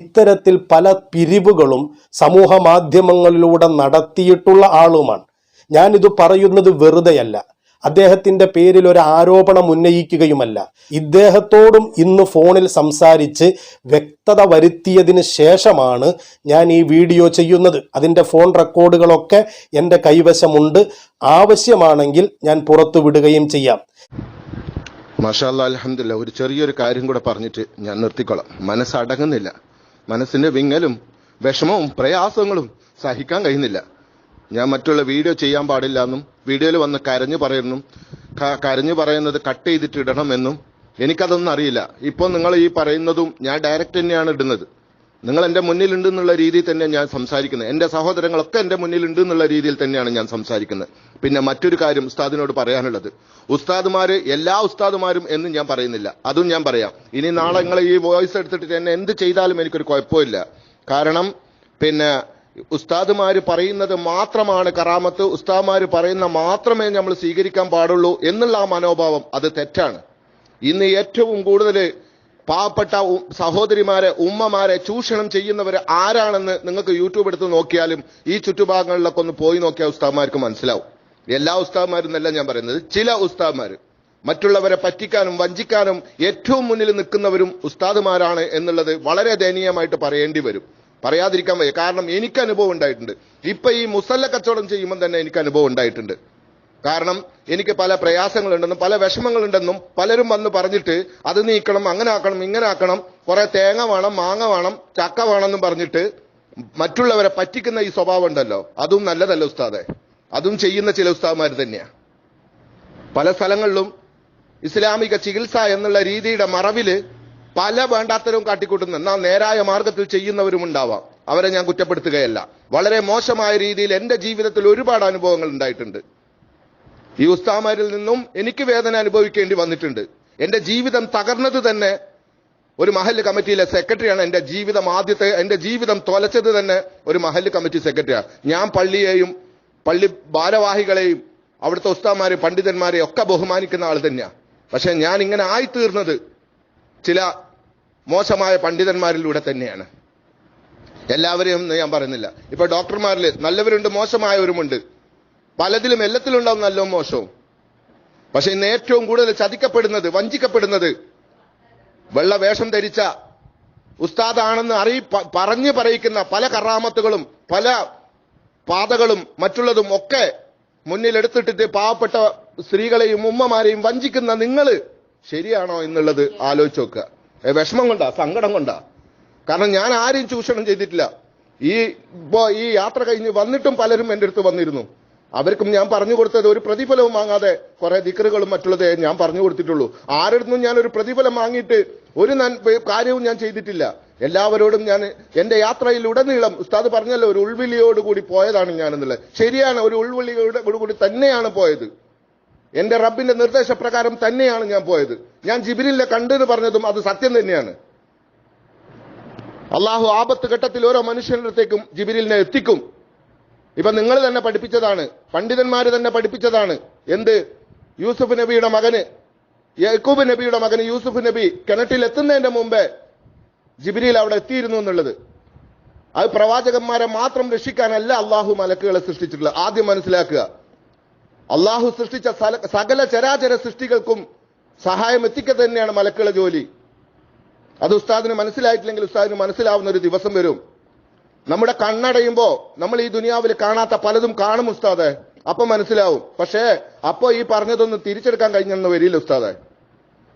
ഇത്തരത്തിൽ പല പിരിവുകളും സമൂഹ മാധ്യമങ്ങളിലൂടെ നടത്തിയിട്ടുള്ള ആളുമാണ്. ഞാനിത് പറയുന്നത് വെറുതെയല്ല. അദ്ദേഹത്തിന്റെ പേരിൽ ഒരു ആരോപണം ഉന്നയിക്കുകയുമല്ല. ഇദ്ദേഹത്തോടും ഇന്ന് ഫോണിൽ സംസാരിച്ച് വ്യക്തത വരുത്തിയതിന് ശേഷമാണ് ഞാൻ ഈ വീഡിയോ ചെയ്യുന്നത്. അതിന്റെ ഫോൺ റെക്കോർഡുകളൊക്കെ എന്റെ കൈവശമുണ്ട്. ആവശ്യമാണെങ്കിൽ ഞാൻ പുറത്തു വിടുകയും ചെയ്യാം. മഷാല്ല അലഹമില്ല ഒരു ചെറിയൊരു കാര്യം കൂടെ പറഞ്ഞിട്ട് ഞാൻ നിർത്തിക്കൊള്ളാം മനസ്സടങ്ങുന്നില്ല. മനസ്സിന്റെ വിങ്ങലും വിഷമവും പ്രയാസങ്ങളും സഹിക്കാൻ കഴിയുന്നില്ല. ഞാൻ മറ്റുള്ള വീഡിയോ ചെയ്യാൻ പാടില്ല എന്നും വീഡിയോയിൽ വന്ന് കരഞ്ഞു പറയുന്നു കരഞ്ഞു പറയുന്നത് കട്ട് ചെയ്തിട്ട് എനിക്കതൊന്നും അറിയില്ല. ഇപ്പോൾ നിങ്ങൾ ഈ പറയുന്നതും ഞാൻ ഡയറക്റ്റ് തന്നെയാണ് ഇടുന്നത്. നിങ്ങൾ എന്റെ മുന്നിലുണ്ട് എന്നുള്ള രീതിയിൽ തന്നെ ഞാൻ സംസാരിക്കുന്നത്. എന്റെ സഹോദരങ്ങളൊക്കെ എന്റെ മുന്നിലുണ്ട് എന്നുള്ള രീതിയിൽ തന്നെയാണ് ഞാൻ സംസാരിക്കുന്നത്. പിന്നെ മറ്റൊരു കാര്യം ഉസ്താദിനോട് പറയാനുള്ളത്. ഉസ്താദുമാർ എല്ലാ ഉസ്താദുമാരും എന്നും ഞാൻ പറയുന്നില്ല. അതും ഞാൻ പറയാം. ഇനി നാളെ നിങ്ങൾ ഈ വോയിസ് എടുത്തിട്ട് എന്നെ എന്ത് ചെയ്താലും എനിക്കൊരു കുഴപ്പമില്ല. കാരണം പിന്നെ ഉസ്താദുമാർ പറയുന്നത് മാത്രമാണ് കറാമത്ത്. ഉസ്താദ്മാർ പറയുന്ന മാത്രമേ നമ്മൾ സ്വീകരിക്കാൻ പാടുള്ളൂ എന്നുള്ള ആ മനോഭാവം അത് തെറ്റാണ്. ഇന്ന് ഏറ്റവും കൂടുതൽ പാവപ്പെട്ട സഹോദരിമാരെ ഉമ്മമാരെ ചൂഷണം ചെയ്യുന്നവർ ആരാണെന്ന് നിങ്ങൾക്ക് യൂട്യൂബ് എടുത്ത് നോക്കിയാലും ഈ ചുറ്റുഭാഗങ്ങളിലൊക്കെ ഒന്ന് പോയി നോക്കിയാൽ ഉസ്താദ്മാർക്ക് മനസ്സിലാവും. എല്ലാ ഉസ്താദ്മാരും എന്നല്ല ഞാൻ പറയുന്നത്. ചില ഉസ്താദ്മാർ മറ്റുള്ളവരെ പറ്റിക്കാനും വഞ്ചിക്കാനും ഏറ്റവും മുന്നിൽ നിൽക്കുന്നവരും ഉസ്താദുമാരാണ് എന്നുള്ളത് വളരെ ദയനീയമായിട്ട് പറയേണ്ടി വരും. പറയാതിരിക്കാൻ വയ്യ. കാരണം എനിക്ക് അനുഭവം ഉണ്ടായിട്ടുണ്ട്. ഇപ്പൊ ഈ മുസല്ല കച്ചവടം ചെയ്യുമ്പോൾ തന്നെ എനിക്ക് അനുഭവം ഉണ്ടായിട്ടുണ്ട്. കാരണം എനിക്ക് പല പ്രയാസങ്ങളുണ്ടെന്നും പല വിഷമങ്ങളുണ്ടെന്നും പലരും വന്ന് പറഞ്ഞിട്ട് അത് നീക്കണം അങ്ങനെ ആക്കണം ഇങ്ങനെ ആക്കണം കുറെ തേങ്ങ വേണം മാങ്ങ വേണം ചക്ക വേണമെന്നും പറഞ്ഞിട്ട് മറ്റുള്ളവരെ പറ്റിക്കുന്ന ഈ സ്വഭാവം ഉണ്ടല്ലോ. അതും നല്ലതല്ല ഉസ്താദെ? അതും ചെയ്യുന്ന ചില ഉസ്താദ്മാർ തന്നെയാ. പല സ്ഥലങ്ങളിലും ഇസ്ലാമിക ചികിത്സ എന്നുള്ള രീതിയുടെ മറവിൽ പല വേണ്ടാത്തരവും കാട്ടിക്കൂട്ടുന്നു. എന്നാൽ നേരായ മാർഗത്തിൽ ചെയ്യുന്നവരും ഉണ്ടാവാം. അവരെ ഞാൻ കുറ്റപ്പെടുത്തുകയല്ല. വളരെ മോശമായ രീതിയിൽ എന്റെ ജീവിതത്തിൽ ഒരുപാട് അനുഭവങ്ങൾ ഉണ്ടായിട്ടുണ്ട്. ഈ ഉസ്താമാരിൽ നിന്നും എനിക്ക് വേദന അനുഭവിക്കേണ്ടി വന്നിട്ടുണ്ട്. എന്റെ ജീവിതം തകർന്നത് തന്നെ ഒരു മഹല്ല് കമ്മിറ്റിയിലെ സെക്രട്ടറിയാണ്. എന്റെ ജീവിതം ആദ്യത്തെ എന്റെ ജീവിതം തൊലച്ചത് തന്നെ ഒരു മഹല്ല് കമ്മിറ്റി സെക്രട്ടറിയാണ്. ഞാൻ പള്ളിയെയും പള്ളി ഭാരവാഹികളെയും അവിടുത്തെ ഉസ്താമാരെ പണ്ഡിതന്മാരെ ഒക്കെ ബഹുമാനിക്കുന്ന ആൾ തന്നെയാണ് പക്ഷെ ഞാൻ ഇങ്ങനെ ആയിത്തീർന്നത് ചില മോശമായ പണ്ഡിതന്മാരിലൂടെ തന്നെയാണ്. എല്ലാവരെയും ഞാൻ പറയുന്നില്ല. ഇപ്പൊ ഡോക്ടർമാരിൽ നല്ലവരുണ്ട് മോശമായവരുമുണ്ട്. പലതിലും എല്ലാത്തിലും ഉണ്ടാവും നല്ലോ മോശവും. പക്ഷെ ഇന്ന് ഏറ്റവും കൂടുതൽ ചതിക്കപ്പെടുന്നത് വഞ്ചിക്കപ്പെടുന്നത് വെള്ള വേഷം ധരിച്ച ഉസ്താദാണെന്ന് അറിയി പറഞ്ഞു പറയിക്കുന്ന പല കറാമത്തുകളും പല പാതകളും മറ്റുള്ളതും ഒക്കെ മുന്നിലെടുത്തിട്ടിട്ട് പാവപ്പെട്ട സ്ത്രീകളെയും ഉമ്മമാരെയും വഞ്ചിക്കുന്ന നിങ്ങൾ ശരിയാണോ എന്നുള്ളത് ആലോചിച്ച് നോക്കുക. വിഷമം കൊണ്ടാ സങ്കടം കൊണ്ടാ. കാരണം ഞാൻ ആരെയും ചൂഷണം ചെയ്തിട്ടില്ല. ഈ ഇപ്പോ ഈ യാത്ര കഴിഞ്ഞ് വന്നിട്ടും പലരും എന്റെ അടുത്ത് വന്നിരുന്നു. അവർക്കും ഞാൻ പറഞ്ഞു കൊടുത്തത് ഒരു പ്രതിഫലവും വാങ്ങാതെ കുറെ ദിക്കറുകളും മറ്റുള്ളതേ ഞാൻ പറഞ്ഞു കൊടുത്തിട്ടുള്ളൂ. ആരുടെ ഞാൻ ഒരു പ്രതിഫലം വാങ്ങിയിട്ട് ഒരു കാര്യവും ഞാൻ ചെയ്തിട്ടില്ല. എല്ലാവരോടും ഞാൻ എന്റെ യാത്രയിൽ ഉടനീളം ഉസ്താദ് പറഞ്ഞല്ലോ ഒരു ഉൾവിളിയോടുകൂടി പോയതാണ് ഞാൻ എന്നുള്ളത് ശരിയാണ് ഒരു ഉൾവിളിയോട് കൂടി തന്നെയാണ് പോയത്. എന്റെ റബ്ബിന്റെ നിർദ്ദേശപ്രകാരം തന്നെയാണ് ഞാൻ പോയത്. ഞാൻ ജിബിരിലെ കണ്ടെന്ന് പറഞ്ഞതും അത് സത്യം തന്നെയാണ്. അള്ളാഹു ആപത്ത് ഘട്ടത്തിൽ ഓരോ മനുഷ്യരുടെ അടുത്തേക്കും ജിബിലിനെ എത്തിക്കും. ഇപ്പൊ നിങ്ങൾ തന്നെ പഠിപ്പിച്ചതാണ് പണ്ഡിതന്മാർ തന്നെ പഠിപ്പിച്ചതാണ്. എന്ത്? യൂസുഫ് നബിയുടെ മകന് യക്കൂബ് നബിയുടെ മകന് യൂസുഫ് നബി കിണറ്റിൽ എത്തുന്നതിന്റെ മുമ്പേ ജിബിരിയിൽ അവിടെ എത്തിയിരുന്നു എന്നുള്ളത്. അത് പ്രവാചകന്മാരെ മാത്രം രക്ഷിക്കാനല്ല അള്ളാഹു മലക്കുകളെ സൃഷ്ടിച്ചിട്ടുള്ളത്. ആദ്യം മനസ്സിലാക്കുക അള്ളാഹു സൃഷ്ടിച്ച സകല ചരാചര സൃഷ്ടികൾക്കും സഹായം എത്തിക്ക തന്നെയാണ് മലക്കുകളെ ജോലി. അത് ഉസ്താദിന് മനസ്സിലായിട്ടില്ലെങ്കിൽ ഉസ്താദിന് മനസ്സിലാവുന്ന ഒരു ദിവസം വരും. നമ്മുടെ കണ്ണടയുമ്പോ നമ്മൾ ഈ ദുനിയാവിൽ കാണാത്ത പലതും കാണും ഉസ്താദെ. അപ്പൊ മനസ്സിലാവും. പക്ഷേ അപ്പോ ഈ പറഞ്ഞതൊന്നും തിരിച്ചെടുക്കാൻ കഴിഞ്ഞെന്ന് വരില്ല ഉസ്താദെ.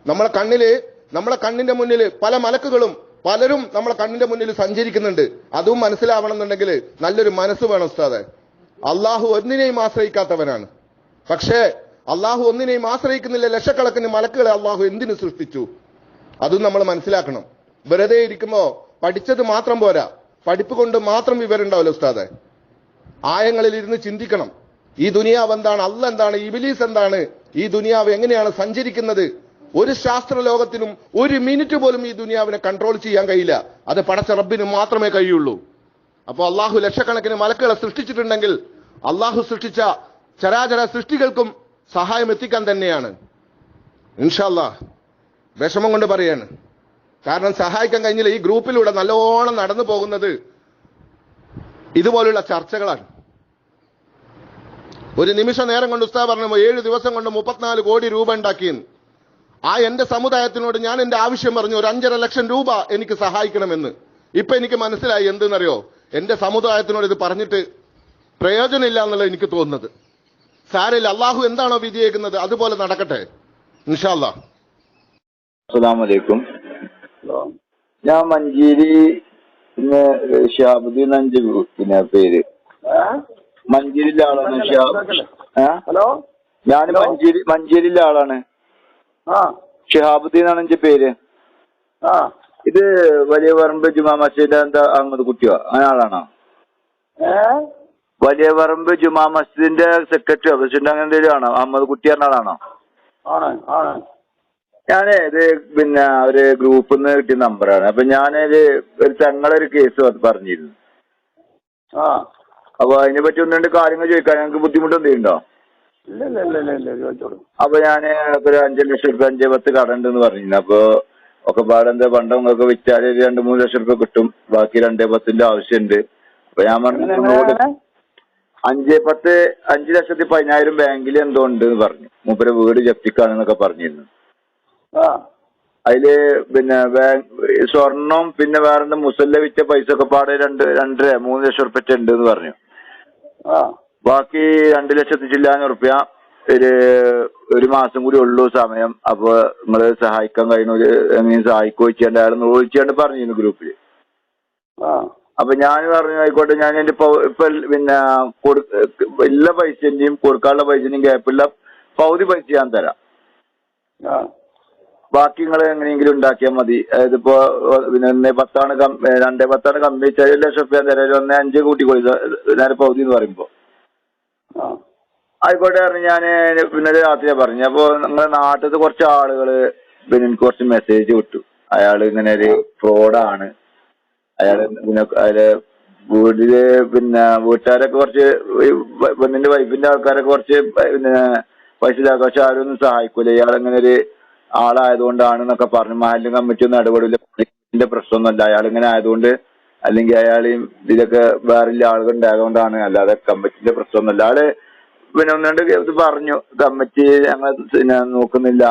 നമ്മളെ കണ്ണിൽ നമ്മളെ കണ്ണിന്റെ മുന്നിൽ പല മലക്കുകളും പലരും നമ്മളെ കണ്ണിന്റെ മുന്നിൽ സഞ്ചരിക്കുന്നുണ്ട്. അതും മനസ്സിലാവണമെന്നുണ്ടെങ്കിൽ നല്ലൊരു മനസ്സ് വേണം ഉസ്താദെ. അള്ളാഹു ഒന്നിനെയും ആശ്രയിക്കാത്തവനാണ്. പക്ഷേ അള്ളാഹു ഒന്നിനെയും ആശ്രയിക്കുന്നില്ല. ലക്ഷക്കണക്കിന് മലക്കുകളെ അള്ളാഹു എന്തിനു സൃഷ്ടിച്ചു? അതും നമ്മൾ മനസ്സിലാക്കണം. വെറുതെ ഇരിക്കുമ്പോ പഠിച്ചത് മാത്രം പോരാ. പഠിപ്പ് കൊണ്ട് മാത്രം വിവരം ഉണ്ടാവില്ല ഉസ്താദെ. ആയങ്ങളിൽ ഇരുന്ന് ചിന്തിക്കണം. ഈ ദുനിയാവ് എന്താണ്? അല്ല എന്താണ്? ഇബിലീസ് എന്താണ്? ഈ ദുനിയാവ് എങ്ങനെയാണ് സഞ്ചരിക്കുന്നത്? ഒരു ശാസ്ത്ര ലോകത്തിനും ഒരു മിനിറ്റ് പോലും ഈ ദുനിയാവിനെ കൺട്രോൾ ചെയ്യാൻ കഴിയില്ല. അത് പടച്ച റബ്ബിന് മാത്രമേ കഴിയുള്ളൂ. അപ്പോൾ അള്ളാഹു ലക്ഷക്കണക്കിന് മലക്കുകളെ സൃഷ്ടിച്ചിട്ടുണ്ടെങ്കിൽ അള്ളാഹു സൃഷ്ടിച്ച ചരാചര സൃഷ്ടികൾക്കും സഹായം എത്തിക്കാൻ തന്നെയാണ്. ഇൻഷാല്ലാ വിഷമം കൊണ്ട് പറയാണ്. കാരണം സഹായിക്കാൻ കഴിഞ്ഞില്ല. ഈ ഗ്രൂപ്പിലൂടെ നല്ലോണം നടന്നു പോകുന്നത് ഇതുപോലുള്ള ചർച്ചകളാണ്. ഒരു നിമിഷ നേരം കൊണ്ട് ഉസ്താ പറഞ്ഞു ഏഴ് ദിവസം കൊണ്ട് മുപ്പത്തിനാല് കോടി രൂപ ഉണ്ടാക്കിയെന്ന് ആ എന്റെ സമുദായത്തിനോട് ഞാൻ എന്റെ ആവശ്യം പറഞ്ഞു ഒരു അഞ്ചര ലക്ഷം രൂപ എനിക്ക് സഹായിക്കണമെന്ന്. ഇപ്പൊ എനിക്ക് മനസ്സിലായി എന്തെന്നറിയോ? എന്റെ സമുദായത്തിനോട് ഇത് പറഞ്ഞിട്ട് പ്രയോജനമില്ല എന്നുള്ളത് എനിക്ക് തോന്നുന്നത്. സാരയിൽ അള്ളാഹു എന്താണോ വിജയിക്കുന്നത് അതുപോലെ നടക്കട്ടെ. ഇൻഷാല്ലാ അസ്സലാമലൈക്കും ഞാൻ മഞ്ചേരി പിന്നെ ഷാബുദ്ദീൻ അഞ്ച് പിന്നെ പേര്. മഞ്ചേരിയിലെ ആളാണ് ഹലോ? ഞാൻ മഞ്ചേരി മഞ്ചേരിയിലെ ആളാണ്. ഷിഹാബുദ്ദീൻ ആണ് എന്റെ പേര്. ഇത് വലിയ പറമ്പ് ജുമാ മസ്ജിദ് എന്താ അഹമ്മദ് കുട്ടിയോ? അങ്ങനെ ആളാണോ? വലിയ പറമ്പ് ജുമാ മസ്ജിദിന്റെ സെക്രട്ടറിയോ പ്രസിഡന്റ് അങ്ങനെ എന്തെങ്കിലും ആണോ? അഹമ്മദ് കുട്ടി എന്ന ആളാണോ? ആണ് ആണ്. ഞാനേ ഇത് പിന്നെ ഒരു ഗ്രൂപ്പിൽ നിന്ന് കിട്ടിയ നമ്പറാണ്. അപ്പൊ ഞാനൊരു ഒരു തങ്ങളൊരു കേസ് പറഞ്ഞിരുന്നു. ആ. അപ്പൊ അതിനെ പറ്റി ഒന്ന് രണ്ട് കാര്യങ്ങൾ ചോദിക്കാൻ ഞങ്ങൾക്ക് ബുദ്ധിമുട്ട് എന്തെങ്കിലും ഉണ്ടോ ഇല്ല ഇല്ല ഇല്ല ഇല്ല ഇല്ല ചോദിച്ചോളൂ. അപ്പൊ ഞാൻ ഒരു അഞ്ചു ലക്ഷം റുപ്യ അഞ്ച് പത്ത് കട ഉണ്ടെന്ന് പറഞ്ഞിരുന്നു. അപ്പൊ ഒക്കെ പാടെ എന്താ പണ്ടം ഒക്കെ വിറ്റാൽ ഒരു രണ്ട് മൂന്ന് ലക്ഷം റുപ്യ കിട്ടും. ബാക്കി രണ്ടേ പത്തിന്റെ ആവശ്യമുണ്ട് അപ്പൊ ഞാൻ പറഞ്ഞു അഞ്ച് പത്ത് അഞ്ച് ലക്ഷത്തി പതിനായിരം ബാങ്കിൽ എന്തോ ഉണ്ട് എന്ന് പറഞ്ഞു. മൂപ്പര് വീട് ജപ്തിക്കാണെന്നൊക്കെ പറഞ്ഞിരുന്നു. ആ. അതിൽ പിന്നെ സ്വർണം പിന്നെ വേറെ മുസല്ല വിറ്റ പൈസ ഒക്കെ പാടെ രണ്ട് രണ്ടര മൂന്ന് ലക്ഷം റുപ്യ ഉണ്ട് എന്ന് പറഞ്ഞു. ആ. ബാക്കി രണ്ട് ലക്ഷത്തി ചില്ലാൻ ഉറുപ്യ ഒരു ഒരു മാസം കൂടി ഉള്ളൂ സമയം. അപ്പൊ നിങ്ങൾ സഹായിക്കാൻ കഴിയുന്നവര് എങ്ങനെയും സഹായിക്കോ വെച്ചാണ്ട് അയാൾ ചോദിച്ചാണ്ട് പറഞ്ഞിരുന്നു ഗ്രൂപ്പിൽ ആ. അപ്പൊ ഞാൻ പറഞ്ഞു ആയിക്കോട്ടെ ഞാൻ എന്റെ ഇപ്പൊ പിന്നെ എല്ലാ പൈസന്റെയും കൊടുക്കാനുള്ള പൈസന്റെയും ഗ്യാപ്പില്ല പകുതി പൈസ ഞാൻ തരാം. ബാക്കി നിങ്ങൾ എങ്ങനെയെങ്കിലും ഉണ്ടാക്കിയാൽ മതി. അതായത് ഇപ്പോ പിന്നെ ഒന്നേ പത്താണ് രണ്ടേ പത്താണ് കമ്പനി ഏഴ് ലക്ഷം റുപ്യ തരാം. ഒന്ന് അഞ്ച് കൂട്ടി കൊടുക്കുക നേരെ പകുതി എന്ന് പറയുമ്പോ. ആയിക്കോട്ടെ പറഞ്ഞു ഞാൻ പിന്നെ രാത്രി പറഞ്ഞു അപ്പൊ നിങ്ങളെ നാട്ടിലത്തെ കുറച്ച് ആളുകൾ പിന്നെ എനിക്ക് കുറച്ച് മെസ്സേജ് വിട്ടു. അയാൾ ഇങ്ങനെ ഒരു ഫ്രോഡാണ് അയാൾ പിന്നെ അയാൾ വീട്ടിൽ പിന്നെ വീട്ടുകാരൊക്കെ കുറച്ച് പെണ്ണിന്റെ വൈഫിന്റെ ആൾക്കാരൊക്കെ കുറച്ച് പിന്നെ പൈസ ഇല്ലാത്ത പക്ഷെ ആരും ഒന്നും സഹായിക്കൂല. ഇയാൾ ഇങ്ങനെ ഒരു ആളായതുകൊണ്ടാണ് എന്നൊക്കെ പറഞ്ഞു. മാലിന്യ കമ്മിറ്റി ഒന്നും ഇടപെടില്ല പ്രശ്നമൊന്നുമല്ല. അയാൾ ഇങ്ങനെ ആയതുകൊണ്ട് അല്ലെങ്കിൽ അയാളെയും ഇതൊക്കെ വേറെ ആളുകൾ ഉണ്ടായതുകൊണ്ടാണ് അല്ലാതെ കമ്മിറ്റിന്റെ പ്രശ്നമൊന്നുമല്ല. ആൾ പിന്നെ ഒന്ന് രണ്ട് ഇത് പറഞ്ഞു. കമ്മിറ്റി ഞങ്ങൾ പിന്നെ നോക്കുന്നില്ല.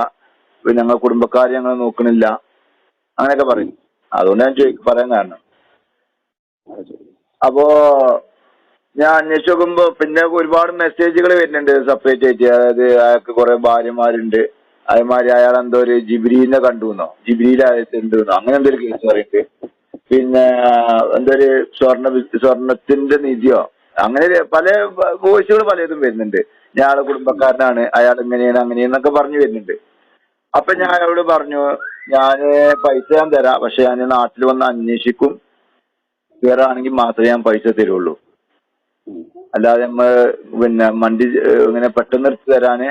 പിന്നെ ഞങ്ങൾ കുടുംബക്കാർ ഞങ്ങൾ നോക്കണില്ല അങ്ങനെയൊക്കെ പറയും. അതുകൊണ്ട് ഞാൻ ചോദിക്കും പറയാൻ കാരണം. അപ്പോ ഞാൻ അന്വേഷിച്ച് നോക്കുമ്പോ പിന്നെ ഒരുപാട് മെസ്സേജുകൾ വരുന്നുണ്ട് സെപ്പറേറ്റ് ആയിട്ട്. അതായത് അയാൾക്ക് കുറെ ഭാര്യമാരുണ്ട്. അതേമാതിരി അയാൾ എന്തോ ഒരു ജിബ്രീനെ കണ്ടുവെന്നോ ജിബ്രീൽ ഉണ്ടെന്നോ അങ്ങനെ എന്തോ ഒരു കേസ് പറയുന്നുണ്ട് പിന്നെ എന്തോ ഒരു സ്വർണ സ്വർണത്തിന്റെ നിധിയോ? അങ്ങനെ പല വോയിസുകൾ പലതും വരുന്നുണ്ട്. ഞാൻ കുടുംബക്കാരനാണ് അയാൾ ഇങ്ങനെയാണ് അങ്ങനെയെന്നൊക്കെ പറഞ്ഞു വരുന്നുണ്ട്. അപ്പൊ ഞാൻ അയാളോട് പറഞ്ഞു ഞാൻ പൈസ ഞാൻ തരാം പക്ഷെ ഞാൻ നാട്ടിൽ വന്ന് അന്വേഷിക്കും. വേറെ ആണെങ്കിൽ മാത്രമേ ഞാൻ പൈസ തരുള്ളൂ. അല്ലാതെ നമ്മൾ പിന്നെ മണ്ടി ഇങ്ങനെ പെട്ടെന്ന് എടുത്ത് തരാന്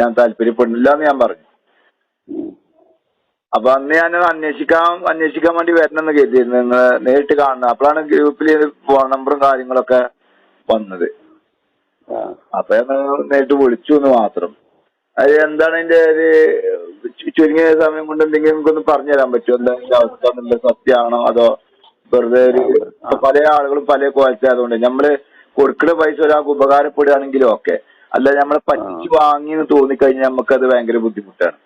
ഞാൻ താല്പര്യപ്പെടുന്നില്ല എന്ന് ഞാൻ പറഞ്ഞു. അപ്പൊ അന്ന് ഞാൻ അന്വേഷിക്കാൻ അന്വേഷിക്കാൻ വേണ്ടി വരണമെന്ന് കരുതിയിരുന്നു. നിങ്ങൾ നേരിട്ട് കാണുന്നത് അപ്പോഴാണ് ഗ്രൂപ്പിൽ ഫോൺ നമ്പറും കാര്യങ്ങളൊക്കെ വന്നത്. അപ്പൊ ഞാൻ നേരിട്ട് വിളിച്ചു എന്ന് മാത്രം. അത് എന്താണ് അതിന്റെ ഒരു ചുരുങ്ങിയ സമയം കൊണ്ട് എന്തെങ്കിലും നമുക്കൊന്ന് പറഞ്ഞു തരാൻ പറ്റുമോ? എന്താ അവസ്ഥ? എന്നുള്ള സത്യമാണോ? അതോ വെറുതെ ഒരു പല ആളുകളും പല ക്വാളിറ്റി ആയതുകൊണ്ട് നമ്മൾ കൊടുക്കുന്ന പൈസ ഒരാൾക്ക് ഉപകാരപ്പെടുകയാണെങ്കിലും ഓക്കെ അല്ല നമ്മളെ പറ്റിച്ചു വാങ്ങി എന്ന് തോന്നിക്കഴിഞ്ഞാൽ നമുക്കത് ഭയങ്കര ബുദ്ധിമുട്ടാണ്.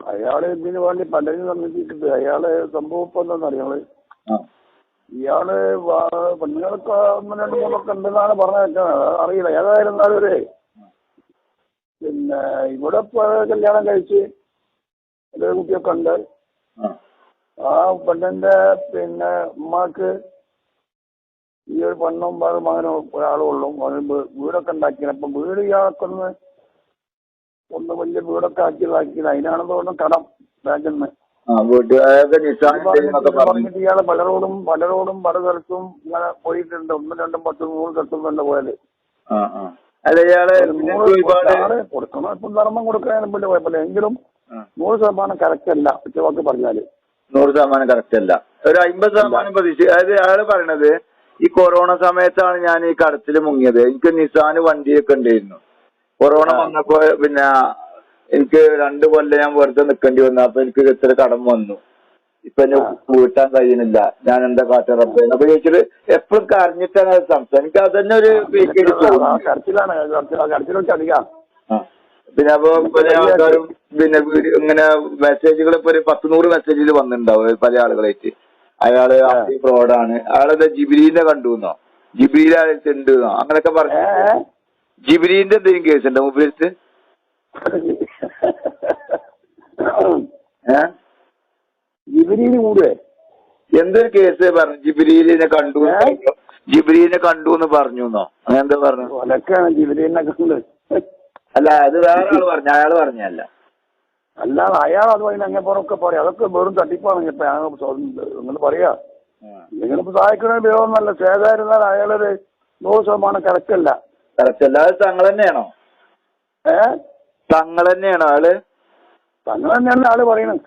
അയാൾ ഇതിന് വേണ്ടി പലരും സംബന്ധിച്ചിട്ട് അയാൾ സംഭവം ഇപ്പൊ എന്താണെന്നറിയോ ഞങ്ങൾ ആ. ഇയാൾ പെണ്ണുങ്ങൾക്ക് ഒന്ന് രണ്ട് മൂന്നൊക്കെ ഉണ്ടെന്നാണ് പറഞ്ഞത് അറിയില്ല. ഏതായിരുന്നാലും ഒരു പിന്നെ ഇവിടെ കല്യാണം കഴിച്ച് ഒരു കുട്ടിയൊക്കെ ഉണ്ട്. ആ പെണ്ണിന്റെ പിന്നെ ഉമ്മാക്ക് ഈ ഒരു പെണ്ണും വേറെ മകനും ഒരാളും ഉള്ളു. അവന് വീ- വീടൊക്കെ ഉണ്ടാക്കിയത് അപ്പം വീട് ഇയാൾക്കൊന്ന് ഒന്ന് വലിയ വീടൊക്കെ ആക്കിയതാക്കിയത് അതിനാണെന്ന് തോന്നുന്നു കടം ബാങ്കിൽ നിന്ന് പറഞ്ഞു പറഞ്ഞിട്ട് ഇയാൾ പലരോടും പലരോടും പല സ്ഥലത്തും ഇങ്ങനെ പോയിട്ടുണ്ട്. ഒന്നും രണ്ടും പത്തും നൂറ് സ്ഥലത്തും തന്നെ പോയത് കൊടുക്കണം. ഇപ്പം ധർമ്മം കൊടുക്കാൻ വലിയ കുഴപ്പമില്ല. എങ്കിലും. നൂറ് ശതമാനം കറക്റ്റ് അല്ല. ഒറ്റവാക്ക് പറഞ്ഞാൽ. നൂറ് ശതമാനം കറക്റ്റ് അല്ല. ഒരു അമ്പത് ശതമാനം പ്രതീക്ഷ. അതായത് അയാൾ പറയണത് ഈ കൊറോണ സമയത്താണ് ഞാൻ ഈ കടത്തിൽ മുങ്ങിയത്. എനിക്ക് നിസാന് വണ്ടിയൊക്കെ ഉണ്ടായിരുന്നു. കൊറോണ വന്നപ്പോ പിന്നെ എനിക്ക് രണ്ടു കൊല്ലം ഞാൻ വെറുതെ നിൽക്കേണ്ടി വന്നു. അപ്പൊ എനിക്ക് ഇത്ര കടം വന്നു. ഇപ്പൊ എന്നെ വീട്ടാൻ കഴിയുന്നില്ല. ഞാൻ എന്താ കാട്ടാ റബ്ബേ? അപ്പൊ ചോദിച്ചിട്ട് എപ്പോഴും കരഞ്ഞിട്ടാണ് അത് സംസാരം എനിക്ക് അതന്നെ ഒരു പിന്നെ അപ്പൊ പല ആൾക്കാരും പിന്നെ ഇങ്ങനെ മെസ്സേജുകൾ ഇപ്പൊ ഒരു പത്ത് നൂറ് മെസ്സേജിൽ വന്നിട്ടുണ്ടാവും പല ആളുകളായിട്ട്. അയാൾ ഫ്രോഡാണ് അയാളെന്താ കണ്ടു കണ്ടുന്നോ? ജിബിരിയിൽ ഉണ്ട് അങ്ങനൊക്കെ പറഞ്ഞു. ജിബിലീന്റെ എന്തെങ്കിലും കേസ് ഉണ്ടോ ഏഹ് ജിബിരിയിൽ കൂടുവേ എന്തൊരു കേസ് പറഞ്ഞു? ജിബിലീലിനെ കണ്ടു എന്ന്. ജിബിരിനെ കണ്ടു എന്ന് പറഞ്ഞു എന്നോ അങ്ങനെ എന്താ പറഞ്ഞു ജിബിരിനെ അല്ല അത് വേറെ ആൾ പറഞ്ഞു. അയാൾ പറഞ്ഞല്ല അല്ലാതെ അയാൾ അത് അങ്ങനെ പുറമൊക്കെ പറയാം. അതൊക്കെ വെറും തട്ടിപ്പാണ് ഇപ്പൊ നിങ്ങൾ പറയാ. നിങ്ങളിപ്പോ സഹായിക്കുന്ന ഉപയോഗമൊന്നല്ല ചേതായിരുന്നാൽ അയാളൊരു നൂറ് ശതമാനം കറക്റ്റല്ല. കറക്റ്റല്ല. അത് തങ്ങൾ തന്നെയാണോ? ഏ? തങ്ങൾ തന്നെയാണോ അയാൾ തങ്ങൾ തന്നെയാണ് ആൾ പറയണത്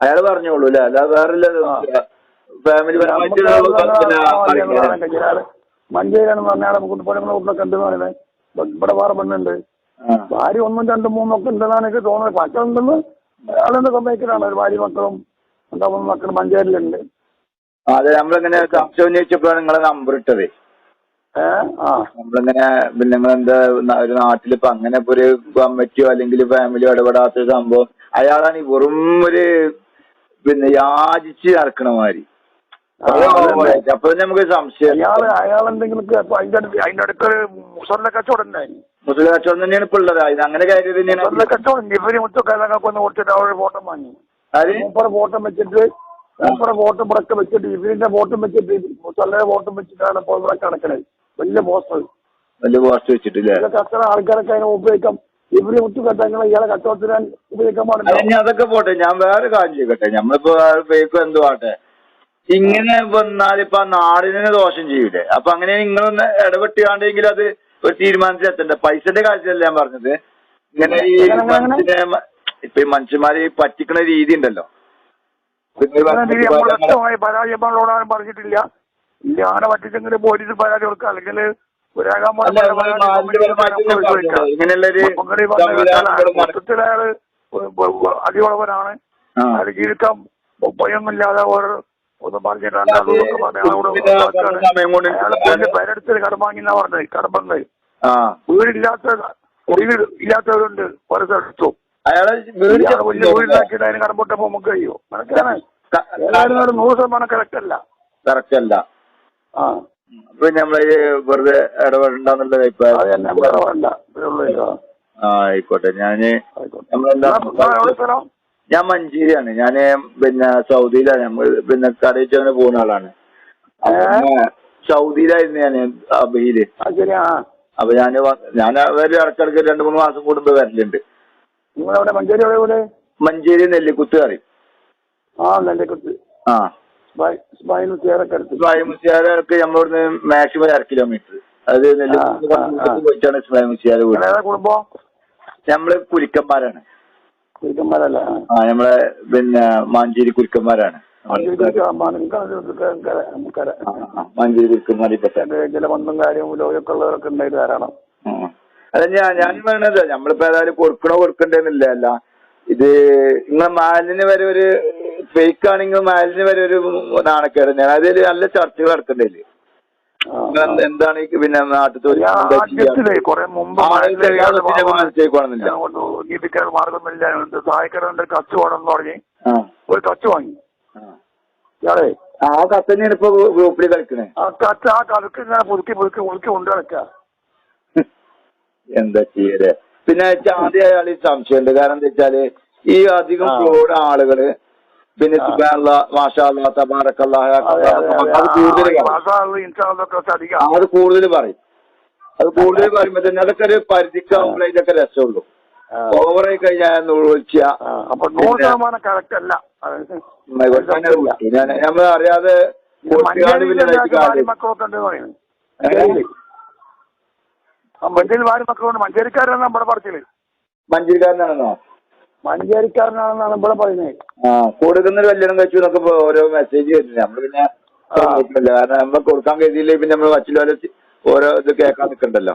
അയാൾ പറഞ്ഞോളൂ അല്ലെ? അല്ല വേറെ ഫാമിലി മഞ്ചേരാണെന്ന് പറഞ്ഞാൽ നമുക്ക് പെണ്ണുങ്ങളെ വീട്ടിലൊക്കെ ഇവിടെ വേറെ പെണ്ണുണ്ട്. ഭാര്യ ഒന്നും രണ്ടും മൂന്നും ഒക്കെ ഉണ്ടെന്നാണ് എനിക്ക് തോന്നുന്നത്. മക്കളുണ്ടെന്ന് അയാളെന്ന് സമ്മതിക്കലാണ്. ഒരു ഭാര്യ മക്കളും എന്താ മൂന്ന് മക്കളും പഞ്ചായത്തിലുണ്ട്. അതെ നമ്മളിങ്ങനെ സംശയം ഉന്നയിച്ചപ്പോഴാണ് നിങ്ങളെ നമ്പർ ഇട്ടത്? ആ. നമ്മളിങ്ങനെ പിന്നെ നിങ്ങളെന്താ ഒരു നാട്ടിലിപ്പോ അങ്ങനെ ഇപ്പൊ ഒരു കമ്മിറ്റിയോ അല്ലെങ്കിൽ ഫാമിലിയോ ഇടപെടാത്ത ഒരു സംഭവം അയാളാണ് ഈ വെറും ഒരു പിന്നെ യാചിച്ച് നടക്കണ മാതിരി. ആ, അതന്നെ. അപ്പൊ നമുക്ക് സംശയം അയാൾ അയാൾ എന്തെങ്കിലും അതിന്റെ അതിന്റെ അടുത്ത് ഒരു മുസറിന്റെ കച്ചവടം ഉണ്ടായി മുസ്ലിം കച്ചവടം തന്നെയാണ് ഇപ്പൊ ഉള്ളത്. അങ്ങനെ കാര്യം കച്ചവടം ഇവർ മുത്തൊക്കെ ഒന്ന് കൊടുത്തിട്ട് അവരുടെ ഫോട്ടോ വാങ്ങി. മൂപ്പറ ഫോട്ടോ വെച്ചിട്ട് മൂപ്പറ ഫോട്ടോ ഇവിടെ വെച്ചിട്ട് ഇവരിന്റെ ഫോട്ടോ വെച്ചിട്ട് മുസലിന്റെ ഫോട്ടോ വെച്ചിട്ടാണ് ഇപ്പോൾ ഇവിടെ കിടക്കണത് വലിയ പോസ്റ്റർ. വലിയ പോസ്റ്റർ വെച്ചിട്ടില്ലേ? അത്ര ആൾക്കാരൊക്കെ അതിനെ ഉപയോഗിക്കാം. ഇവർ മുത്തുകെട്ടങ്ങൾ ഇയാളെ കച്ചവടത്തിന് ഉപയോഗിക്കാൻ പാടില്ല. അതൊക്കെ പോട്ടെ. ഞാൻ വേറെ കാര്യം ചെയ്യട്ടെ. നമ്മളിപ്പോ ഫേക്ക് എന്തു ആട്ടെ ഇങ്ങനെ വന്നാൽ ഇപ്പൊ ആ നാടിനെ ദോഷം ചെയ്യൂലേ? അപ്പൊ അങ്ങനെ നിങ്ങളൊന്ന് ഇടപെട്ടുകാണ്ടെങ്കിൽ അത് ഒരു തീരുമാനത്തിൽ എത്തണ്ട? പൈസന്റെ കാര്യത്തിലല്ല ഞാൻ പറഞ്ഞത്. ഇങ്ങനെ ഈ? മനുഷ്യനെ ഇപ്പൊ ഈ മനുഷ്യന്മാരെ പറ്റിക്കണ രീതി ഉണ്ടല്ലോ. പറഞ്ഞിട്ടില്ല. പറ്റിച്ചെങ്കിൽ പോലീസ് പരാതി കൊടുക്കുക അല്ലെങ്കിൽ ഇങ്ങനെയുള്ളൊരു അടിയുള്ളവരാണ് അത് ജീവിക്കാൻ ഭയമൊന്നുമില്ലാതെ ഓരോ ഒന്നും പറഞ്ഞിട്ടാണ് അത്. അതൊക്കെ പറഞ്ഞ് അയാളെ പേരെടുത്ത് കടം പറഞ്ഞത്. കടമ്പങ്ങൾ വീടില്ലാത്ത വീട് ഇല്ലാത്തവരുണ്ട്. ഓരോ സ്ഥലത്തു. അയാളെ വലിയ വീടിലാക്കിയിട്ട് അതിന് കടമ്പൊട്ടപ്പോ നമുക്ക് കഴിയോ? ഏതായാലും ഒരു നൂറ് ശതമാനം കറക്റ്റ് അല്ല കറക്റ്റ് അല്ല. ആ. അപ്പൊ നമ്മൾ വെറുതെ ഇടപെടണ്ടെന്നുള്ള അഭിപ്രായം. ആയിക്കോട്ടെ. ഞാൻ നമ്മളെന്താ ഞാൻ മഞ്ചേരിയാണ്. ഞാൻ പിന്നെ സൗദിയിലാണ് നമ്മൾ പിന്നെ കടയിട്ട് അങ്ങനെ പോകുന്ന ആളാണ്. സൗദിയിലായിരുന്നു ഞാൻ അബിയിൽ അപ്പൊ ഞാൻ ഞാൻ അവർ ഇടക്കിടക്ക് രണ്ടു മൂന്ന് മാസം കൂടുമ്പോ വരലുണ്ട്. മഞ്ചേരി എവിടെ മഞ്ചേരി നെല്ലിക്കുത്ത്. കറി ആ നെല്ലിക്കുത്ത് നമ്മളിവിടുന്ന് മാക്സിമം അര കിലോമീറ്റർ അത് നെല്ലിക്കുത്ത്. പോയിട്ടാണ് നിങ്ങളേതാ കുടുംബം? നമ്മൾ കുരിക്കന്മാരാണ് കുരിക്കന്മാരല്ല. ആ നമ്മളെ പിന്നെ മാഞ്ചേരി കുരുക്കന്മാരാണ്. മാഞ്ചേരി കുരിക്കന്മാരിൽപ്പെട്ട ചില ബന്ധം കാര്യവും ലോകമൊക്കെ ഉള്ളവരൊക്കെ ഉണ്ടായിട്ട് ധാരാളം. അല്ല ഞാൻ ഞാൻ പറയണത് നമ്മളിപ്പോ ഏതായാലും കൊടുക്കണോ കൊടുക്കണ്ടെന്നില്ല അല്ല. ഇത് നിങ്ങളെ മാലിന് വരെ ഒരു ഫേക്ക് ആണെങ്കിൽ മാലിന് വരെ ഒരു നാണക്കേട്. തന്നെയാണ് അതിൽ നല്ല ചർച്ചകൾ നടക്കണ്ടേ എന്താണ് പിന്നെ നാട്ടിലെ കുറെ മുമ്പ് ജീവിക്കാൻ മാർഗമില്ല. സഹായിക്കാറുണ്ട് കച്ച് വേണം പറഞ്ഞ് ഒരു കച്ച് വാങ്ങി. ആ. ഇയാളെ. ആ കത്ത് തന്നെയാണ് ഇപ്പൊ ഗ്രൂപ്പിൽ കളിക്കണേ. ആ കത്ത് ആ കലക്ക് ഇങ്ങനെ പുതുക്കി പുതുക്കി ഉളുക്കി കൊണ്ട് നടക്കുക എന്താ ചെയ്യല്ലേ പിന്നെ ആദ്യം അയാൾ സംശയമുണ്ട്. കാരണം എന്താ വെച്ചാൽ ഈ അധികം ആളുകൾ പിന്നെ. സുബാനുള്ള മാഷാള്ള തബാറക്കല്ല അതെ കൂടുതൽ അത് കൂടുതൽ പറയും അത് കൂടുതൽ പറയുമ്പോ തന്നെ അതൊക്കെ ഒരു പരിധിക്കാവുമ്പോൾ ഇതൊക്കെ രസമുള്ളൂ. ഓവറായി കഴിഞ്ഞാൽ ഒഴിച്ച നമ്മളറിയാതെ നമ്മൾ അറിയാതെ മക്കളുണ്ട് മഞ്ചേരിക്കാരനാണ് നമ്മുടെ പറച്ചിൽ മഞ്ചേരിക്കാരനാണെന്നോ മഞ്ചേരിക്കാരനാണെന്നാണ് ഇവിടെ പറയുന്നത്. ആ കൊടുക്കുന്ന കല്യാണം കഴിച്ചു എന്നൊക്കെ ഇപ്പൊ ഓരോ മെസ്സേജ് വരുന്നില്ല നമ്മൾ പിന്നെ ആ. നോക്കുന്നില്ല. കാരണം നമ്മൾ കൊടുക്കാൻ കഴിയില്ലേ പിന്നെ നമ്മൾ മറ്റുള്ള ഓരോ ഇത് കേൾക്കാൻ നിൽക്കണ്ടല്ലോ.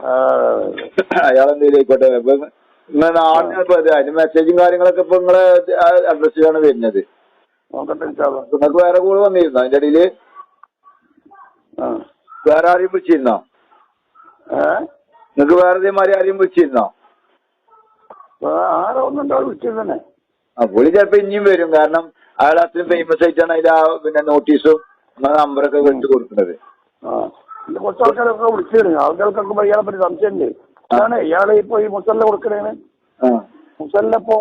അയാൾ എന്തെങ്കിലും ആയിക്കോട്ടെ. ഇപ്പൊ നിങ്ങളെ നാടിന് ഇപ്പൊ അതിന് മെസ്സേജും കാര്യങ്ങളൊക്കെ ഇപ്പൊ നിങ്ങളെ അഡ്രസ്സിലാണ് വരുന്നത്. നിങ്ങൾക്ക് വേറെ കൂടെ വന്നിരുന്നോ? അതിന്റെ ഇടയിൽ? വേറെ ആരെയും വിളിച്ചിരുന്നോ? നിങ്ങക്ക് വേറെ ആരെയും വിളിച്ചിരുന്നോ? ആരോ തന്നെ. ആ പുള്ളി ചിലപ്പോ ഇനിയും വരും. കാരണം അയാൾ അത്രയും ഫേമസ് ആയിട്ടാണ് അതിൽ ആ പിന്നെ നോട്ടീസും നമ്പറൊക്കെ വെച്ച് കൊടുക്കുന്നത്. കുറച്ച് ആൾക്കാരൊക്കെ വിളിച്ചിരുന്നു. ആൾക്കാർക്കൊക്കെ ഇയാളെ പറ്റി സംശയമുണ്ട് അതാണ് ഇയാൾ ഇപ്പൊ ഈ മുസല്ല കൊടുക്കണേന്. മുസല്ലപ്പോ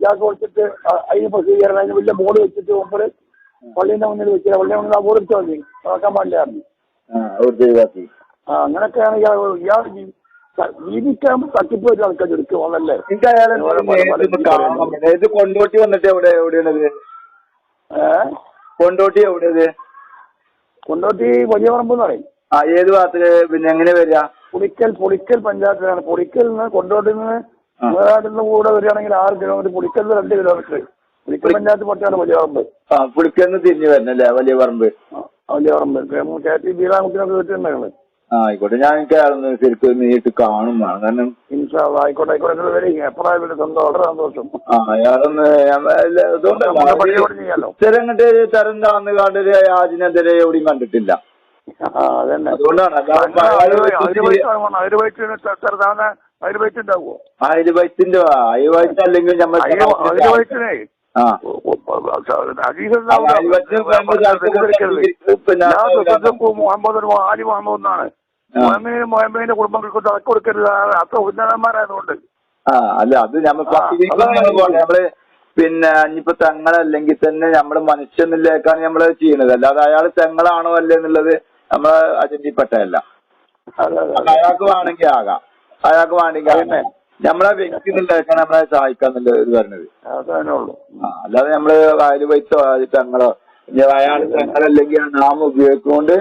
ഇയാൾക്ക് കൊടുത്തിട്ട് അതിന് പ്രസിദ്ധീകരണം അതിന് വലിയ ബോർഡ് വെച്ചിട്ട് മുമ്പ് പള്ളീന്റെ മുന്നിൽ വെച്ചില്ല പള്ളിയുടെ മുന്നിൽ ആ ബോർഡ് വെച്ചാൽ മതി നോക്കാൻ പാടില്ലായിരുന്നു. ആ അങ്ങനെയൊക്കെയാണ് ഇയാൾ ഇയാൾ ജീവിക്കാൻ തട്ടിപ്പ് വെച്ച ആൾക്കാർ കാണാൻ പറ്റില്ല. ഇത് കൊണ്ടോട്ടി വന്നിട്ട് എവിടെ എവിടെയാണത് ഏഹ് കൊണ്ടോട്ടി എവിടെയത് കൊണ്ടോട്ടി വലിയ പറമ്പ് എന്ന് പറയും ആ ഏത് ഭാഗത്ത് പിന്നെ എങ്ങനെ വരിക പുളിക്കൽ പുളിക്കൽ പഞ്ചായത്തിലാണ് പുളിക്കൽ നിന്ന് കൊണ്ടോട്ടിൽ നിന്ന് വേറെ നിന്ന് കൂടെ വരികയാണെങ്കിൽ ആറ് കിലോമീറ്റർ പുളിക്കൽ നിന്ന് രണ്ട് കിലോമീറ്റർ പുളിക്കൽ പഞ്ചായത്ത് പൊട്ടാണ് വലിയ പറമ്പ് ആ പുളിക്കന്ന് തിരിഞ്ഞു വരണല്ലേ വലിയ പറമ്പ് വലിയ പറമ്പ് കെ ടി ബീരാമുക്കിനൊക്കെ വീട്ടിലുണ്ടായിരുന്നു ആയിക്കോട്ടെ. ഞാൻ എനിക്ക് അയാളൊന്ന് ശരിക്കും നേരിട്ട് കാണും വേണം. കാരണം ആയിക്കോട്ടെ ആയിക്കോട്ടെ. വരും വളരെ സന്തോഷം ആ ഇത്തരം അങ്ങോട്ട് തരം താന്ന് കാണ്ടൊരു യാജിനെതിരെ എവിടെയും കണ്ടിട്ടില്ല. അതന്നെ. അതുകൊണ്ടാണ്. അല്ലാതെ ഇപ്പൊ അയാൾ വെച്ചിട്ട് അതിന് വയറ്റിന് ചെറുതാവുന്ന അതിന് വയറ്റ് ഉണ്ടാവുമോ അയൽ വയറ്റിന്റെ അയൽ വയറ്റ് അല്ലെങ്കിൽ നമ്മൾ അതിന് വയറ്റിനെ ആ മുഹമ്മദ് ആലി മുഹമ്മദ് എന്നാണ് മുഹമ്മദിന് മുഹമ്മദിന്റെ കുടുംബങ്ങൾക്ക് തലക്ക് കൊടുക്കരുത്. അത്ര ഉന്നതന്മാരായതുകൊണ്ട്. ആ അല്ല അത് നമ്മൾ നമ്മൾ പിന്നെ ഇനിയിപ്പോ തെങ്ങളല്ലെങ്കിൽ തന്നെ നമ്മൾ മനുഷ്യനിലേക്കാണ് നമ്മൾ ചെയ്യുന്നത് അല്ലാതെ അയാൾ തെങ്ങളാണോ അല്ലേ എന്നുള്ളത് നമ്മളെ അജന്റിപ്പെട്ടതല്ല അയാൾക്ക് വേണമെങ്കിൽ ആകാം. അയാൾക്ക് വേണമെങ്കിൽ. നമ്മളെ വ്യക്തി നിലനിൽക്കാൻ നമ്മളെ സഹായിക്കാന്നുള്ള ഇത് പറഞ്ഞത് അല്ലാതെ നമ്മൾ അയൽ വൈത്തോ തെങ്ങളോ. അയാൾ തെങ്ങളല്ലെങ്കിൽ നാമം ഉപയോഗിച്ചുകൊണ്ട്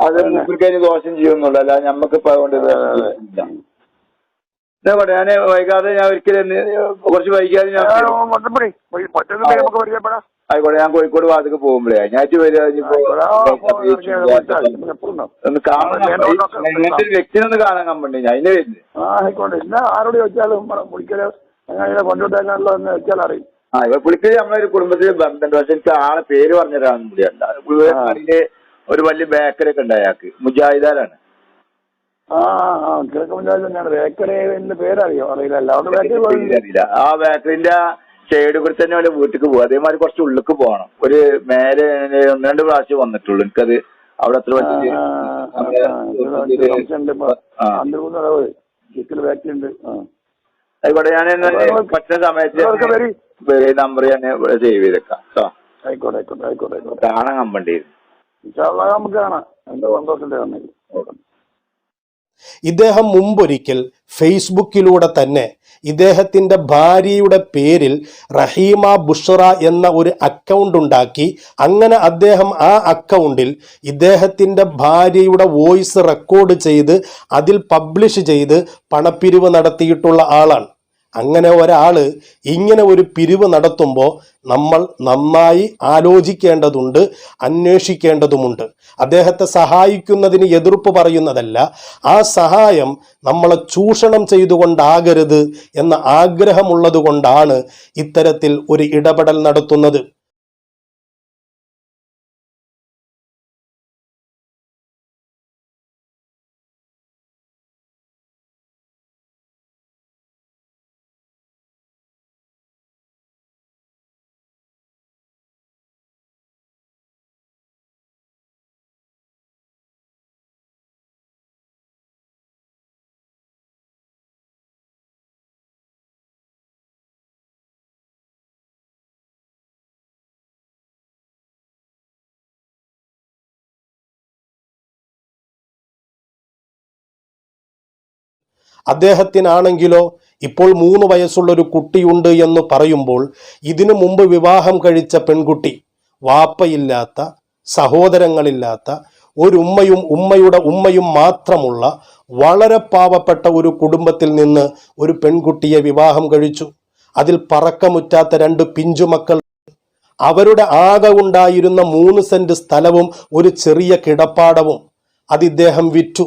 അത് മൂപ്പർക്ക് ദോഷം ചെയ്യുന്നുള്ളൂ അല്ലാതെ ഞമ്മക്ക് അതുകൊണ്ട് ഇല്ല. ഇതേപോലെ ഞാൻ വൈകാതെ ഞാൻ ഒരിക്കലും കുറച്ച് വൈകാതെ ഞാൻ ആയിക്കോട്ടെ. ഞാൻ കോഴിക്കോട് ഭാഗത്തേക്ക് പോകുമ്പോഴേ ഞാറ്റ് വരിക ഒന്ന് കാണാൻ ഇങ്ങനത്തെ ഒരു വ്യക്തിനെ ഒന്ന് കാണാൻ കമ്പണ്ടി. ഞാൻ അതിന്റെ ആയിക്കോട്ടെ. ഇന്ന ആരോട് ചോദിച്ചാലും വെച്ചാൽ അറിയും. ആ ഇവ പുള്ളിക്ക് നമ്മളൊരു കുടുംബത്തിൽ ബന്ധം പക്ഷെ എനിക്ക് ആളെ പേര് പറഞ്ഞ തരാൻ കൂടിയല്ല ഒരു വലിയ ബേക്കറി ഒക്കെ ഉണ്ടായ അയാൾക്ക്. മുജാഹിദാലാണ്. ആ ആ ആ കിഴക്ക് പഞ്ചായത്ത് തന്നെയാണ്. ബേക്കറി എന്റെ പേരറിയോ? അറിയില്ല. അല്ലാണ്ട് ബേക്കറി പോയി അറിയില്ല. ആ ബേക്കറിന്റെ സൈഡ് കൂടി തന്നെ വല്ല വീട്ടിക്ക് പോകും അതേമാതിരി കുറച്ച് ഉള്ളിക്ക് പോകണം. ഒരു മേലെ ഒന്ന് രണ്ട് പ്രാവശ്യം വന്നിട്ടുള്ളൂ. എനിക്കത് അവിടെ അത്ര. ആയിക്കോട്ടെ ഞാൻ പറ്റുന്ന സമയത്ത്. നമ്പർ ഞാൻ സേവ് ചെയ്തേക്കാം. കേട്ടോ ആയിക്കോട്ടെ ആയിക്കോട്ടെ ആയിക്കോട്ടെ കാണാൻ കമ്പണ്ടി ഇൻഷാല്ലാ ഇദ്ദേഹം മുമ്പൊരിക്കൽ ഫേസ്ബുക്കിലൂടെ തന്നെ ഇദ്ദേഹത്തിന്റെ ഭാര്യയുടെ പേരിൽ റഹീമ ബുഷറ എന്ന ഒരു അക്കൗണ്ട് ഉണ്ടാക്കി. അങ്ങനെ അദ്ദേഹം ആ അക്കൗണ്ടിൽ ഇദ്ദേഹത്തിന്റെ ഭാര്യയുടെ വോയിസ് റെക്കോർഡ് ചെയ്ത് അതിൽ പബ്ലിഷ് ചെയ്ത് പണപ്പിരിവ് നടത്തിയിട്ടുള്ള ആളാണ്. അങ്ങനെ ഒരാൾ ഇങ്ങനെ ഒരു പിരിവ് നടത്തുമ്പോൾ നമ്മൾ നന്നായി ആലോചിക്കേണ്ടതുണ്ട് അന്വേഷിക്കേണ്ടതുമുണ്ട്. അദ്ദേഹത്തെ സഹായിക്കുന്നതിന് എതിർപ്പ് പറയുന്നതല്ല ആ സഹായം നമ്മളെ ചൂഷണം ചെയ്തുകൊണ്ടാകരുത് എന്ന ആഗ്രഹമുള്ളത് കൊണ്ടാണ് ഇത്തരത്തിൽ ഒരു ഇടപെടൽ നടത്തുന്നത്. അദ്ദേഹത്തിനാണെങ്കിലോ ഇപ്പോൾ മൂന്ന് വയസ്സുള്ള ഒരു കുട്ടിയുണ്ട് എന്ന് പറയുമ്പോൾ ഇതിനു മുമ്പ് വിവാഹം കഴിച്ച പെൺകുട്ടി വാപ്പയില്ലാത്ത സഹോദരങ്ങളില്ലാത്ത ഒരു ഉമ്മയും ഉമ്മയുടെ ഉമ്മയും മാത്രമുള്ള വളരെ പാവപ്പെട്ട ഒരു കുടുംബത്തിൽ നിന്ന് ഒരു പെൺകുട്ടിയെ വിവാഹം കഴിച്ചു. അതിൽ പറക്കമുറ്റാത്ത രണ്ട് പിഞ്ചുമക്കൾ അവരുടെ ആകെ ഉണ്ടായിരുന്ന മൂന്ന് സെന്റ് സ്ഥലവും ഒരു ചെറിയ കിടപ്പാടവും. അതിദ്ദേഹം വിറ്റു.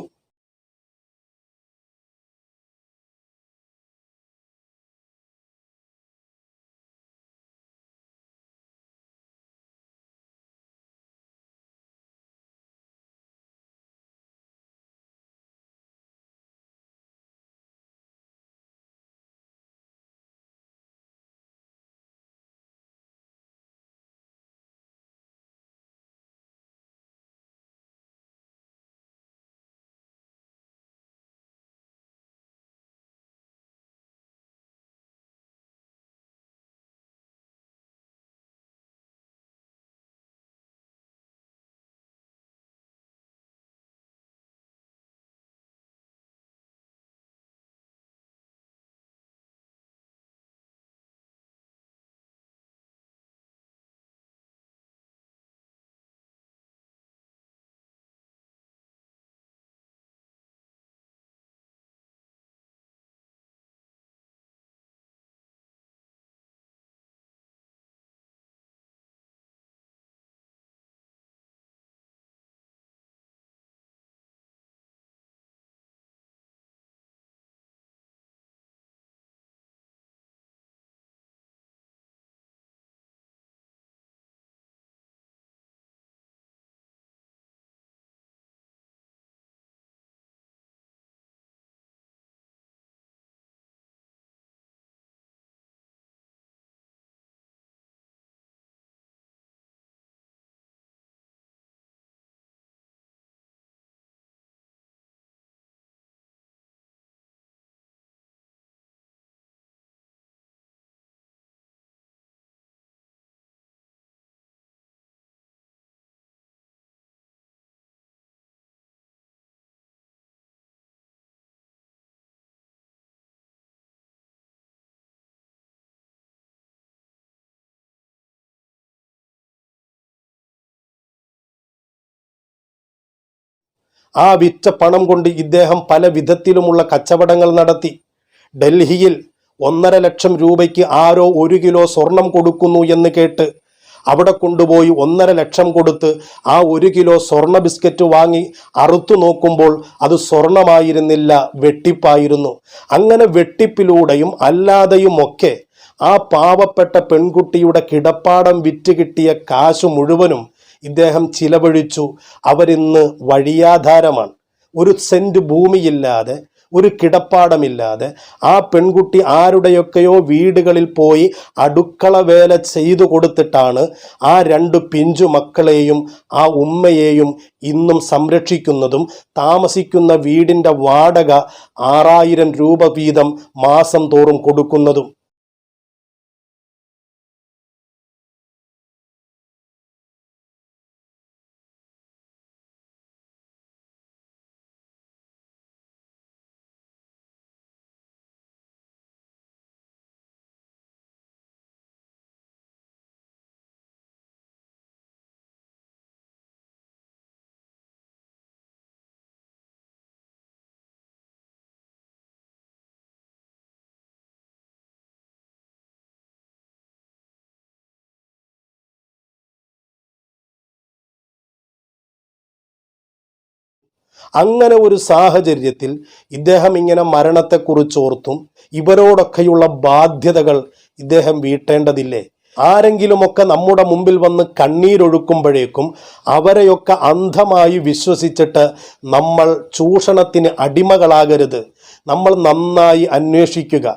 ആ വിറ്റ പണം കൊണ്ട് ഇദ്ദേഹം പല വിധത്തിലുമുള്ള കച്ചവടങ്ങൾ നടത്തി. ഡൽഹിയിൽ ഒന്നര ലക്ഷം രൂപയ്ക്ക് ആരോ ഒരു കിലോ സ്വർണം കൊടുക്കുന്നു എന്ന് കേട്ട് അവിടെ കൊണ്ടുപോയി ഒന്നര ലക്ഷം കൊടുത്ത് ആ ഒരു കിലോ സ്വർണ ബിസ്ക്കറ്റ് വാങ്ങി അറുത്തു നോക്കുമ്പോൾ അത് സ്വർണമായിരുന്നില്ല വെട്ടിപ്പായിരുന്നു. അങ്ങനെ വെട്ടിപ്പിലൂടെയും അല്ലാതെയുമൊക്കെ ആ പാവപ്പെട്ട പെൺകുട്ടിയുടെ കിടപ്പാടം വിറ്റ് കിട്ടിയ കാശ് മുഴുവനും ഇദ്ദേഹം ചിലവഴിച്ചു. അവരിന്ന് വഴിയാധാരമാണ്. ഒരു സെന്റ് ഭൂമിയില്ലാതെ ഒരു കിടപ്പാടമില്ലാതെ ആ പെൺകുട്ടി ആരുടെയൊക്കെയോ വീടുകളിൽ പോയി അടുക്കള വേല ചെയ്തു കൊടുത്തിട്ടാണ് ആ രണ്ട് പിഞ്ചു മക്കളെയും ആ ഉമ്മയെയും ഇന്നും സംരക്ഷിക്കുന്നതും. താമസിക്കുന്ന വീടിന്റെ വാടക ആറായിരം രൂപ വീതം മാസം തോറും കൊടുക്കുന്നതും. അങ്ങനെ ഒരു സാഹചര്യത്തിൽ ഇദ്ദേഹം ഇങ്ങനെ മരണത്തെക്കുറിച്ചോർത്തും ഇവരോടൊക്കെയുള്ള ബാധ്യതകൾ ഇദ്ദേഹം വീട്ടേണ്ടതില്ലേ? ആരെങ്കിലുമൊക്കെ നമ്മുടെ മുമ്പിൽ വന്ന് കണ്ണീരൊഴുക്കുമ്പോഴേക്കും അവരെയൊക്കെ അന്ധമായി വിശ്വസിച്ചിട്ട് നമ്മൾ ചൂഷണത്തിന് അടിമകളാകരുത്. നമ്മൾ നന്നായി അന്വേഷിക്കുക.